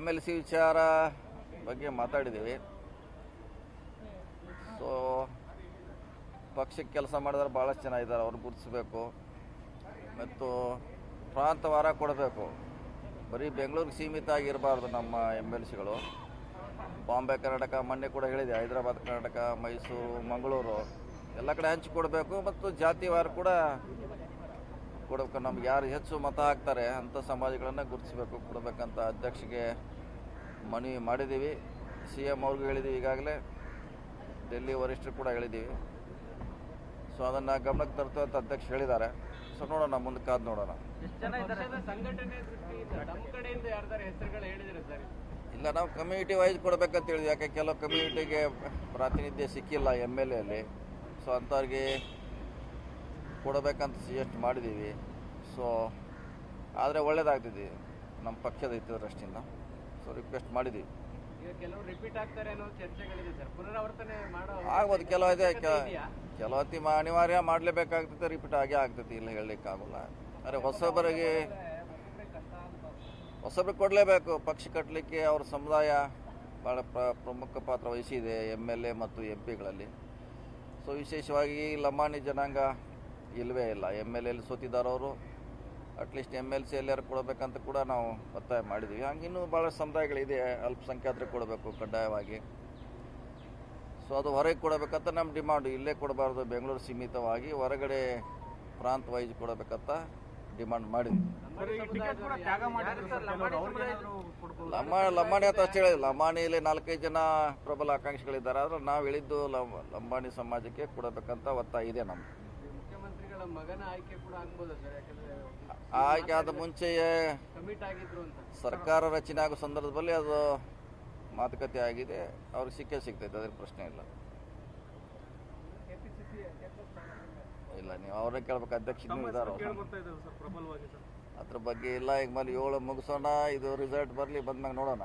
M L C ವಿಚಾರ ಬಗ್ಗೆ ಮಾತಾಡಿದ್ದೀವಿ. So ಪಕ್ಷಕ್ಕೆ ಕೆಲಸ ಮಾಡಿದ್ರೆ ಭಾಳಷ್ಟು ಜನ ಇದ್ದಾರೆ ಅವ್ರು ಗುರುತಿಸ್ಬೇಕು. ಮತ್ತು ಪ್ರಾಂತವಾರ ಕೊಡಬೇಕು. ಬರೀ ಬೆಂಗಳೂರಿಗೆ ಸೀಮಿತ ಆಗಿರಬಾರ್ದು ನಮ್ಮ ಎಂ ಎಲ್ ಸಿಗಳು ಬಾಂಬೆ, ಕರ್ನಾಟಕ, ಮೊನ್ನೆ ಕೂಡ ಹೇಳಿದೆ, ಹೈದರಾಬಾದ್, ಕರ್ನಾಟಕ, ಮೈಸೂರು, ಮಂಗಳೂರು. ಎಲ್ಲ ಕಡೆ ಹಂಚಿಕೊಡ್ಬೇಕು ಮತ್ತು ಜಾತಿವಾರ ಕೂಡ ಕೊಡಬೇಕು. ನಮ್ಗೆ ಯಾರು ಹೆಚ್ಚು ಮತ ಹಾಕ್ತಾರೆ ಅಂಥ ಸಮಾಜಗಳನ್ನು ಗುರುತಿಸಬೇಕು. ಕೊಡಬೇಕಂತ ಅಧ್ಯಕ್ಷಗೆ ಮನವಿ ಮಾಡಿದ್ದೀವಿ. ಸಿ ಎಂ ಅವ್ರಿಗೂ ಹೇಳಿದ್ದೀವಿ ಈಗಾಗಲೇ. ಡೆಲ್ಲಿ ವರಿಷ್ಠರು ಕೂಡ ಹೇಳಿದ್ದೀವಿ. ಸೊ ಅದನ್ನು ಗಮನಕ್ಕೆ ತರ್ತೇವೆ ಅಂತ ಅಧ್ಯಕ್ಷ ಹೇಳಿದ್ದಾರೆ. ಸೊ ನೋಡೋಣ ಮುಂದೆ ಕಾದ್ ನೋಡೋಣ. ಎಷ್ಟು ಜನ ಪಕ್ಷದ ಸಂಘಟನೆ ದೃಷ್ಟಿಯಿಂದ ನಮ್ಮ ಕಡೆಯಿಂದ ಯಾರ್ದಾರ ಹೆಸರುಗಳು ಹೇಳಿದಿರ ಸರ್? ಇಲ್ಲ ನಾವು ಕಮ್ಯುನಿಟಿ ವೈಸ್ ಕೊಡಬೇಕಂತ ಹೇಳಿದ್ವಿ. ಯಾಕೆ ಕೆಲವು ಕಮ್ಯುನಿಟಿಗೆ ಪ್ರಾತಿನಿಧ್ಯ ಸಿಕ್ಕಿಲ್ಲ ಎಂ ಎಲ್ ಎಲ್ಲಿ ಸೊ ಅಂಥವ್ರಿಗೆ ಕೊಡಬೇಕಂತ ಸಜೆಸ್ಟ್ ಮಾಡಿದ್ದೀವಿ. ಸೊ ಆದರೆ ಒಳ್ಳೇದಾಗ್ತಿದೆ. ನಮ್ಮ ಪಕ್ಷದ ಹಿತದೃಷ್ಟಿಯಿಂದ. ಸೊ ರಿಕ್ವೆಸ್ಟ್ ಮಾಡಿದ್ದೀವಿ. ಈಗ ಕೆಲವರು ರಿಪೀಟ್ ಆಗ್ತಾರೆ ಅನ್ನೋ ಚರ್ಚೆಗಳಿದೆ ಸರ್. ಪುನರಾವರ್ತನೆ ಮಾಡೋ ಆಗ್ಬೋದು. ಕೆಲವು ಇದೆ ಇದೆಯಾ? ಕೆಲವತ್ತಿ ಅನಿವಾರ್ಯ ಮಾಡಲೇಬೇಕಾಗ್ತದೆ ರಿಪೀಟ್ ಆಗೇ ಆಗ್ತೈತಿ. ಇಲ್ಲ ಹೇಳಲಿಕ್ಕಾಗಲ್ಲ. ಆದರೆ ಹೊಸಬರಿಗೆ ಹೊಸಬ್ರಿಗೆ ಕೊಡಲೇಬೇಕು. ಪಕ್ಷ ಕಟ್ಟಲಿಕ್ಕೆ ಅವ್ರ ಸಮುದಾಯ ಭಾಳ ಪ್ರ ಪ್ರಮುಖ ಪಾತ್ರ ವಹಿಸಿದೆ ಎಂ ಎಲ್ ಎ ಮತ್ತು ಎಂ ಪಿಗಳಲ್ಲಿ ಸೊ ವಿಶೇಷವಾಗಿ ಲಂಬಾಣಿ ಜನಾಂಗ ಇಲ್ಲವೇ ಇಲ್ಲ. ಎಂ ಎಲ್ ಎಲ್ಲಿ ಸೋತಿದ್ದಾರವರು at least M L C ಎಲ್ಲಾರು ಕೊಡಬೇಕಂತ ಕೂಡ ನಾವು ಒತ್ತಾಯ ಮಾಡಿದ್ವಿ. ಹಂಗೆ ಇನ್ನೂ ಭಾಳ ಸಮುದಾಯಗಳಿದೆ ಅಲ್ಪಸಂಖ್ಯಾತರಿಗೆ ಕೊಡಬೇಕು ಕಡ್ಡಾಯವಾಗಿ. ಸೊ ಅದು ಹೊರಗೆ ಕೊಡಬೇಕಂತ ನಮ್ಮ ಡಿಮಾಂಡು. ಇಲ್ಲೇ ಕೊಡಬಾರ್ದು ಬೆಂಗಳೂರು ಸೀಮಿತವಾಗಿ ಹೊರಗಡೆ ಪ್ರಾಂತ ವೈಸ್ ಕೊಡಬೇಕಂತ ಡಿಮಾಂಡ್ ಮಾಡಿದ್ವಿ. ಲಮ್ಮ ಲಂಬಾಣಿ ಅಂತ ಅಷ್ಟೇ ಹೇಳಿದ್ರು ಲಂಬಾಣಿಯಲ್ಲಿ ನಾಲ್ಕೈದು ಜನ ಪ್ರಬಲ ಆಕಾಂಕ್ಷಿಗಳಿದ್ದಾರೆ. ಆದ್ರೆ ನಾವು ಹೇಳಿದ್ದು ಲಂಬಾಣಿ ಸಮಾಜಕ್ಕೆ ಕೊಡಬೇಕಂತ ಒತ್ತಾಯ ಇದೆ ನಮ್ಮ ಮುಖ್ಯಮಂತ್ರಿಗಳ ಮಗನ ಆಯ್ಕೆ ಕೂಡ ಆಗ್ಬೋದಾ ಸರ್? ಯಾಕಂದ್ರೆ ಆಯ್ಕೆ ಆದ ಮುಂಚೆಯೇ ಕಮಿಟ್ ಆಗಿದ್ರು ಅಂತ. ಸರ್ಕಾರ ರಚನೆ ಆಗೋ ಸಂದರ್ಭದಲ್ಲಿ ಅದು ಮಾತುಕತೆ ಆಗಿದೆ. ಅವ್ರಿಗೆ ಸಿಕ್ಕೇ ಸಿಗ್ತೈತೆ ಅದ್ರ ಪ್ರಶ್ನೆ ಇಲ್ಲ. ಇಲ್ಲ ನೀವು ಅವ್ರನ್ನ ಕೇಳ್ಬೇಕು ಅಧ್ಯಕ್ಷ ಇದ್ದಾರೆ ಅದ್ರ ಬಗ್ಗೆ ಇಲ್ಲ ಈಗ ಮೇಲೆ ಏಳು ಮುಗಿಸೋಣ ಇದು ರಿಸಲ್ಟ್ ಬರಲಿ ಬಂದ್ಮ್ಯಾಗ ನೋಡೋಣ.